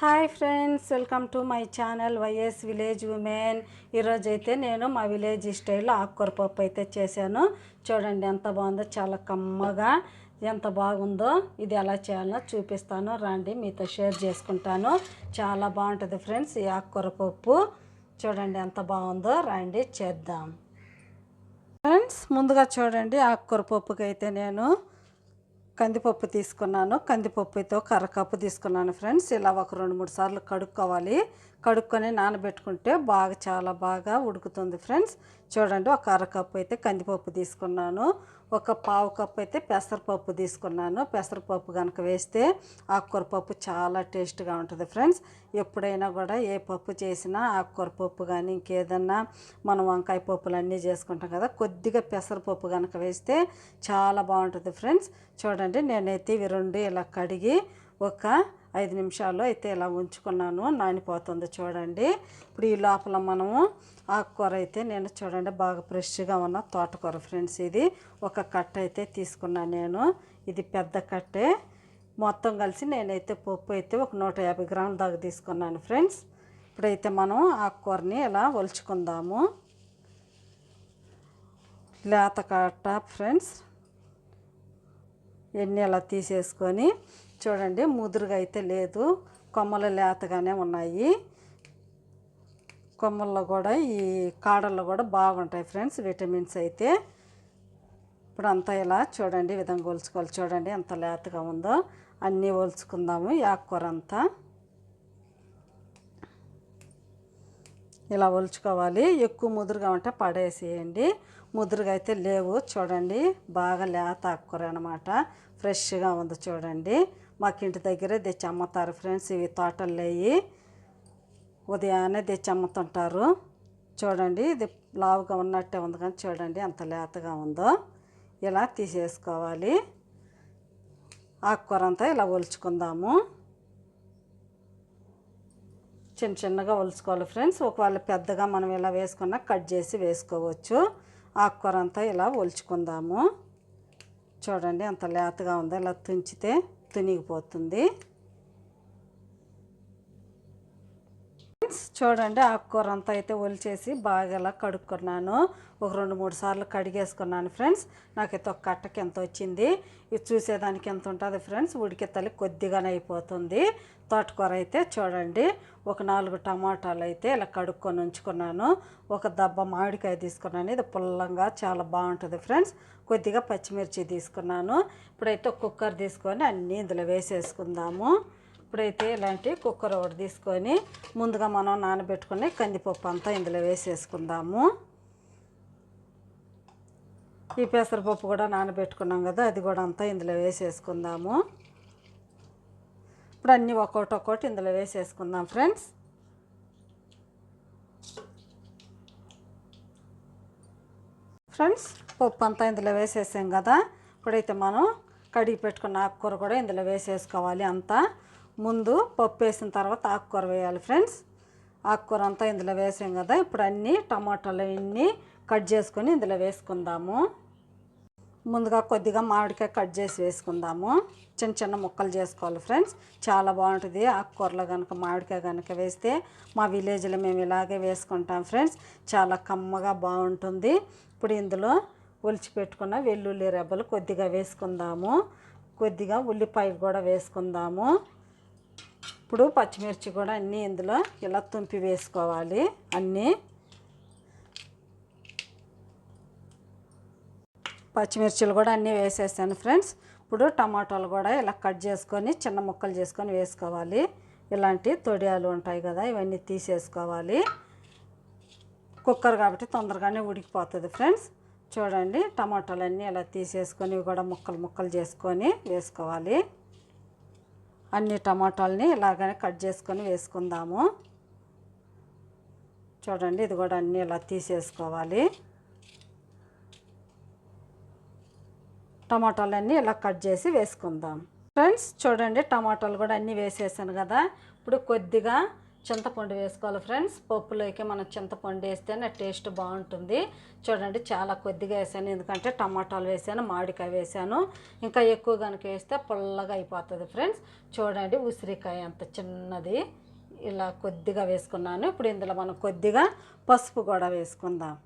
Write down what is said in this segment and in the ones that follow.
Hi friends welcome to my channel YS village women. ఈరోజు అయితే నేను మా విలేజ్ స్టైల్లో ఆకుకూర పప్పు అయితే చేశాను. చూడండి ఎంత బాగుందో చాలా కమ్మగా ఎంత బాగుందో. ఇది ఎలా చేయాలో చూపిస్తాను. రండి మీతో షేర్ చేసుకుంటాను. చాలా బాగుంటుంది ఫ్రెండ్స్ ఈ ఆకుకూర పప్పు. చూడండి ఎంత బాగుందో రండి చేద్దాం. ఫ్రెండ్స్ ముందుగా చూడండి ఆకుకూర పప్పుకి అయితే నేను కందిపప్పు తీసుకున్నాను. కందిపప్పుతో కర్రకప్పు తీసుకున్నాను ఫ్రెండ్స్. ఇలా ఒక రెండు మూడు సార్లు కడుక్కోవాలి. కడుక్కొని నానబెట్టుకుంటే బాగా చాలా బాగా ఉడుకుతుంది ఫ్రెండ్స్. చూడండి ఒక అరకప్పు అయితే కందిపప్పు తీసుకున్నాను. ఒక పావు కప్పు అయితే పెసరపప్పు తీసుకున్నాను. పెసరపప్పు కనుక వేస్తే ఆకుకూర పప్పు చాలా టేస్ట్గా ఉంటుంది ఫ్రెండ్స్. ఎప్పుడైనా కూడా ఏ పప్పు చేసినా ఆకుకూర పప్పు కానీ ఇంకేదన్నా మనం వంకాయ పప్పులు అన్నీ చేసుకుంటాం కదా కొద్దిగా పెసరపప్పు కనుక వేస్తే చాలా బాగుంటుంది ఫ్రెండ్స్. చూడండి నేనైతే ఇవి రెండు ఇలా కడిగి ఒక ఐదు నిమిషాలు అయితే ఇలా ఉంచుకున్నాను. నానిపోతుంది చూడండి. ఇప్పుడు ఈ లోపల మనము ఆకుకూర అయితే నేను చూడండి బాగా ఫ్రెష్గా ఉన్న తోటకూర ఫ్రెండ్స్ ఇది. ఒక కట్ట అయితే తీసుకున్నాను నేను. ఇది పెద్ద కట్టే మొత్తం కలిసి నేనైతే పప్పు అయితే ఒక నూట యాభై గ్రాముల దాకా తీసుకున్నాను ఫ్రెండ్స్. ఇప్పుడైతే మనం ఆకుకూరని ఇలా ఒలుచుకుందాము. లేత కట్ట ఫ్రెండ్స్. ఎన్ని అలా తీసేసుకొని చూడండి ముదురుగా అయితే లేదు. కొమ్మలు లేతగానే ఉన్నాయి. కొమ్మల్లో కూడా ఈ కాడల్లో కూడా బాగుంటాయి ఫ్రెండ్స్ విటమిన్స్ అయితే. ఇప్పుడు అంతా ఇలా చూడండి విధంగా ఒలుచుకోవాలి. చూడండి ఎంత లేతగా ఉందో. అన్నీ ఒలుచుకుందాము ఆకుకూర అంతా. ఇలా ఒలుచుకోవాలి. ఎక్కువ ముదురుగా ఉంటే పడేసేయండి. ముదురుగా అయితే లేవు. చూడండి బాగా లేత ఆకుకూర అనమాట ఫ్రెష్గా ఉంది చూడండి. మాకు ఇంటి దగ్గరే తెచ్చి అమ్ముతారు ఫ్రెండ్స్ ఇవి తోటలు అయ్యి ఉదయాన్నే తెచ్చి అమ్ముతుంటారు చూడండి ఇది లావుగా ఉన్నట్టే ఉంది కానీ చూడండి ఎంత లేతగా ఉందో. ఇలా తీసేసుకోవాలి. ఆకుకూర అంతా ఇలా ఒలుచుకుందాము. చిన్న చిన్నగా ఒలుచుకోవాలి ఫ్రెండ్స్. ఒకవేళ పెద్దగా మనం ఇలా వేసుకున్నా కట్ చేసి వేసుకోవచ్చు. ఆకుకూర అంతా ఇలా ఒలుచుకుందాము. చూడండి అంత లేతగా ఉందో ఇలా తుంచితే తునిగిపోతుంది ఫ్రెండ్స్ చూడండి ఆకుకూర అంతా అయితే ఒలిచేసి బాగా ఇలా కడుక్కున్నాను. ఒక రెండు మూడు సార్లు కడిగేసుకున్నాను ఫ్రెండ్స్. నాకైతే ఒక కట్టకి ఎంత వచ్చింది? ఇది చూసేదానికి ఎంత ఉంటుంది ఫ్రెండ్స్? ఉడికే తల్లి కొద్దిగానే అయిపోతుంది. తోటకూర అయితే చూడండి. ఒక నాలుగు టమాటాలు అయితే ఇలా కడుక్కొని ఉంచుకున్నాను. ఒక దబ్బ మామిడికాయ తీసుకున్నాను. ఇది పుల్లంగా చాలా బాగుంటుంది ఫ్రెండ్స్. కొద్దిగా పచ్చిమిర్చి తీసుకున్నాను. ఇప్పుడైతే కుక్కర్ తీసుకొని అన్నీ ఇందులో వేసేసుకుందాము. ఇప్పుడైతే ఇలాంటి కుక్కర్ ఒకటి తీసుకొని ముందుగా మనం నానబెట్టుకుని కందిపప్పు అంతా ఇందులో వేసేసుకుందాము. ఈ పెసరపప్పు కూడా నానబెట్టుకున్నాం కదా అది కూడా అంతా ఇందులో వేసేసుకుందాము. ఇప్పుడు అన్నీ ఒక్కొక్కటి ఒక్కొక్కటి ఇందులో వేసేసుకుందాం ఫ్రెండ్స్. ఫ్రెండ్స్ పప్పు అంతా ఇందులో వేసేసాం కదా ఇప్పుడైతే మనం కడిగి పెట్టుకున్న ఆకుకూర కూడా ఇందులో వేసేసుకోవాలి అంతా. ముందు పప్పు వేసిన తర్వాత ఆకుకూర వేయాలి ఫ్రెండ్స్. ఆకుకూర అంతా ఇందులో వేసాం కదా ఇప్పుడు అన్నీ టమాటాలు అన్నీ కట్ చేసుకొని ఇందులో వేసుకుందాము. ముందుగా కొద్దిగా మామిడికాయ కట్ చేసి వేసుకుందాము. చిన్న చిన్న ముక్కలు చేసుకోవాలి ఫ్రెండ్స్. చాలా బాగుంటుంది ఆకుకూరలో కనుక మామిడికాయ కనుక వేస్తే. మా విలేజ్లో మేము ఇలాగే వేసుకుంటాం ఫ్రెండ్స్. చాలా కమ్మగా బాగుంటుంది. ఇప్పుడు ఇందులో ఒలిచి పెట్టుకున్న వెల్లుల్లి రెబ్బలు కొద్దిగా వేసుకుందాము. కొద్దిగా ఉల్లిపాయ కూడా వేసుకుందాము. ఇప్పుడు పచ్చిమిర్చి కూడా అన్నీ ఇందులో ఇలా తుంపి వేసుకోవాలి అన్నీ. పచ్చిమిర్చిలు కూడా అన్నీ వేసేసాను ఫ్రెండ్స్. ఇప్పుడు టమాటాలు కూడా ఇలా కట్ చేసుకొని చిన్న ముక్కలు చేసుకొని వేసుకోవాలి. ఇలాంటి తొడియాలు ఉంటాయి కదా ఇవన్నీ తీసేసుకోవాలి. కుక్కర్ కాబట్టి తొందరగానే ఉడికిపోతుంది ఫ్రెండ్స్. చూడండి టమాటాలు అన్నీ ఇలా తీసేసుకొని ఇవి కూడా ముక్కలు ముక్కలు చేసుకొని వేసుకోవాలి. అన్ని టమాటాలని ఇలాగనే కట్ చేసుకొని వేసుకుందాము. చూడండి ఇది కూడా అన్నీ ఇలా తీసేసుకోవాలి. టమాటాలన్నీ ఇలా కట్ చేసి వేసుకుందాం. ఫ్రెండ్స్ చూడండి టమాటాలు కూడా అన్నీ వేసేసాను కదా. ఇప్పుడు కొద్దిగా చింతపండు వేసుకోవాలి ఫ్రెండ్స్. పప్పులోకి మనం చింతపండు వేస్తేనే టేస్ట్ బాగుంటుంది. చూడండి చాలా కొద్దిగా వేసాను. ఎందుకంటే టమాటాలు వేసాను మామిడికాయ వేసాను. ఇంకా ఎక్కువ కనుక వేస్తే పుల్లగా అయిపోతుంది ఫ్రెండ్స్. చూడండి ఉసిరికాయ అంత చిన్నది. ఇలా కొద్దిగా వేసుకున్నాను. ఇప్పుడు ఇందులో మనం కొద్దిగా పసుపు కూడా వేసుకుందాం.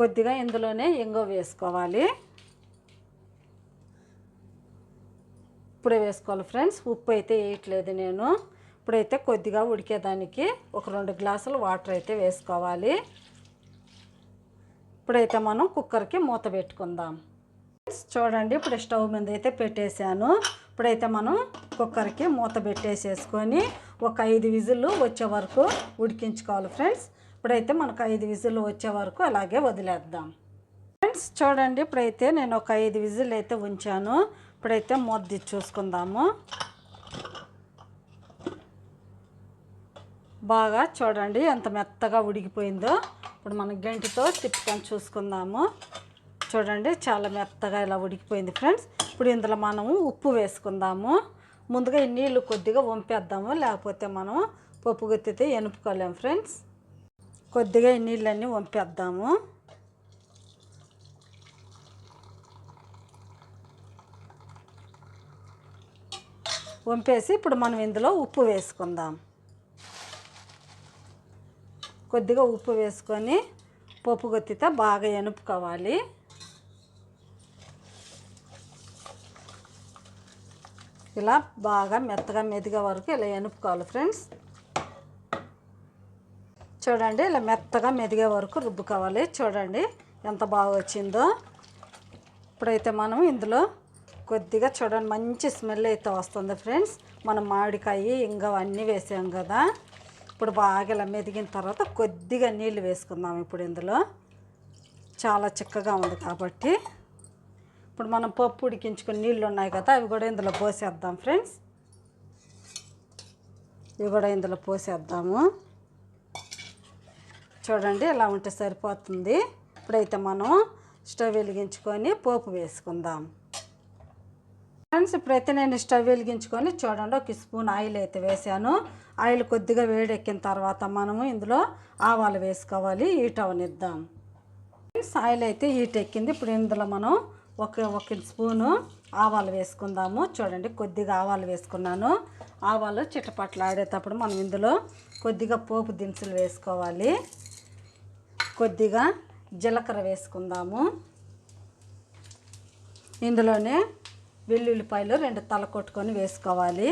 కొద్దిగా ఇందులోనే ఇంగో వేసుకోవాలి. ఇప్పుడే వేసుకోవాలి ఫ్రెండ్స్. ఉప్పు అయితే వేయట్లేదు నేను. ఇప్పుడైతే కొద్దిగా ఉడికేదానికి ఒక రెండు గ్లాసులు వాటర్ అయితే వేసుకోవాలి. ఇప్పుడైతే మనం కుక్కర్కి మూత పెట్టుకుందాం. చూడండి ఇప్పుడు స్టవ్ మీద అయితే పెట్టేశాను. ఇప్పుడైతే మనం కుక్కర్కి మూత పెట్టేసేసుకొని ఒక ఐదు విజిల్లు వచ్చే వరకు ఉడికించుకోవాలి ఫ్రెండ్స్. ఇప్పుడైతే మనకు ఐదు విజిల్లు వచ్చే వరకు అలాగే వదిలేద్దాం. ఫ్రెండ్స్ చూడండి ఇప్పుడైతే నేను ఒక ఐదు విజిల్ అయితే ఉంచాను. ఇప్పుడైతే మొద్ది చూసుకుందాము. బాగా చూడండి ఎంత మెత్తగా ఉడికిపోయిందో. ఇప్పుడు మనం గంటితో తిప్పుకొని చూసుకుందాము. చూడండి చాలా మెత్తగా ఇలా ఉడికిపోయింది ఫ్రెండ్స్. ఇప్పుడు ఇందులో మనము ఉప్పు వేసుకుందాము. ముందుగా ఈ నీళ్ళు కొద్దిగా వంపేద్దాము. లేకపోతే మనం పప్పు గుత్తితే ఎనుపుకోలేము ఫ్రెండ్స్. కొద్దిగా ఈ నీళ్ళన్నీ వంపేద్దాము. వంపేసి ఇప్పుడు మనం ఇందులో ఉప్పు వేసుకుందాం. కొద్దిగా ఉప్పు వేసుకొని పప్పు గొత్తితో బాగా ఎనుపుకోవాలి. ఇలా బాగా మెత్తగా మెదిగే వరకు ఇలా ఎనుపుకోవాలి ఫ్రెండ్స్. చూడండి ఇలా మెత్తగా మెదిగే వరకు రుబ్బుకోవాలి. చూడండి ఎంత బాగా వచ్చిందో. ఇప్పుడైతే మనం ఇందులో కొద్దిగా చూడండి మంచి స్మెల్ అయితే వస్తుంది ఫ్రెండ్స్. మనం మామిడికాయ ఇంకా అన్నీ వేసాం కదా. ఇప్పుడు బాగా ఇలా మెదిగిన తర్వాత కొద్దిగా నీళ్ళు వేసుకుందాం ఇప్పుడు ఇందులో. చాలా చిక్కగా ఉంది కాబట్టి. ఇప్పుడు మనం పప్పు ఉడికించుకుని నీళ్ళు ఉన్నాయి కదా అవి కూడా ఇందులో పోసేద్దాం ఫ్రెండ్స్. ఇవి కూడా ఇందులో పోసేద్దాము. చూడండి ఇలా ఉంటే సరిపోతుంది. ఇప్పుడైతే మనం స్టవ్ వెలిగించుకొని పోపు వేసుకుందాం. ఫ్రెండ్స్ ఇప్పుడైతే నేను స్టవ్ వెలిగించుకొని చూడండి ఒక స్పూన్ ఆయిల్ అయితే వేసాను. ఆయిల్ కొద్దిగా వేడెక్కిన తర్వాత మనము ఇందులో ఆవాలు వేసుకోవాలి. హీట్ అవనిద్దాం. ఫ్రెండ్స్ ఆయిల్ అయితే హీట్ ఎక్కింది. ఇప్పుడు ఇందులో మనం ఒక ఒక స్పూను ఆవాలు వేసుకుందాము. చూడండి కొద్దిగా ఆవాలు వేసుకున్నాను. ఆవాలు చిట్టపట్లు ఆడేటప్పుడు మనం ఇందులో కొద్దిగా పోపు దినుసులు వేసుకోవాలి. కొద్దిగా జీలకర్ర వేసుకుందాము. ఇందులోనే వెల్లుల్లిపాయలు రెండు తల కొట్టుకొని వేసుకోవాలి.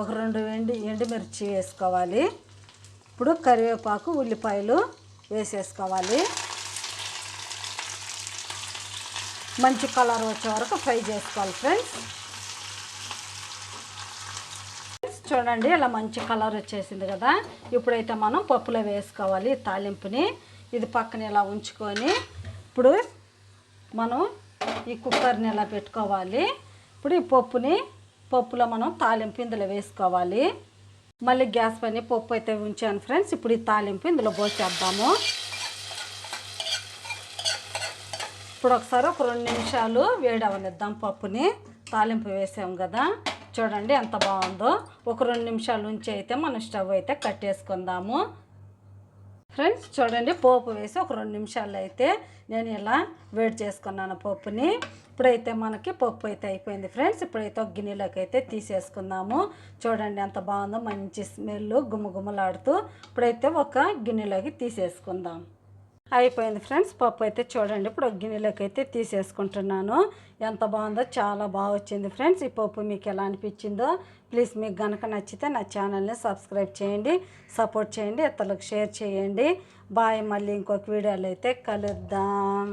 ఒక రెండు ఎండి ఎండుమిర్చి వేసుకోవాలి. ఇప్పుడు కరివేపాకు ఉల్లిపాయలు వేసేసుకోవాలి. మంచి కలర్ వచ్చే వరకు ఫ్రై చేసుకోవాలి ఫ్రెండ్స్. చూడండి ఇలా మంచి కలర్ వచ్చేసింది కదా. ఇప్పుడైతే మనం పప్పులో వేసుకోవాలి తాలింపుని. ఇది పక్కన ఇలా ఉంచుకొని ఇప్పుడు మనం ఈ కుక్కర్ని ఇలా పెట్టుకోవాలి? ఇప్పుడు ఈ పప్పుని పప్పులో మనం తాలింపు ఇందులో వేసుకోవాలి. మళ్ళీ గ్యాస్ పైన పప్పు అయితే ఉంచాను ఫ్రెండ్స్. ఇప్పుడు ఈ తాలింపు ఇందులో పోసేద్దాము. ఇప్పుడు ఒకసారి ఒక రెండు నిమిషాలు వేడి అవనిద్దాం పప్పుని. తాలింపు వేసాం కదా. చూడండి ఎంత బాగుందో. ఒక రెండు నిమిషాల నుంచి అయితే మనం స్టవ్ అయితే కట్టేసుకుందాము. ఫ్రెండ్స్ చూడండి పోపు వేసి ఒక రెండు నిమిషాలు అయితే నేను ఇలా వేడి చేసుకున్నాను పప్పుని ఇప్పుడైతే మనకి పప్పు అయితే అయిపోయింది ఫ్రెండ్స్. ఇప్పుడైతే ఒక గిన్నెలోకి అయితే తీసేసుకుందాము. చూడండి ఎంత బాగుందో మంచి స్మెల్ గుమ్మగుమ్మలాడుతూ ఇప్పుడైతే ఒక గిన్నెలోకి తీసేసుకుందాం. అయిపోయింది ఫ్రెండ్స్. పప్పు అయితే చూడండి ఇప్పుడు ఒక గిన్నెలోకి అయితే తీసేసుకుంటున్నాను. ఎంత బాగుందో చాలా బాగా వచ్చింది ఫ్రెండ్స్. ఈ పప్పు మీకు ఎలా అనిపించిందో ప్లీజ్ మీకు కనుక నచ్చితే నా ఛానల్ని సబ్స్క్రైబ్ చేయండి సపోర్ట్ చేయండి ఇతరులకు షేర్ చేయండి. బాయ్ మళ్ళీ ఇంకొక వీడియోలో అయితే కలుద్దాం.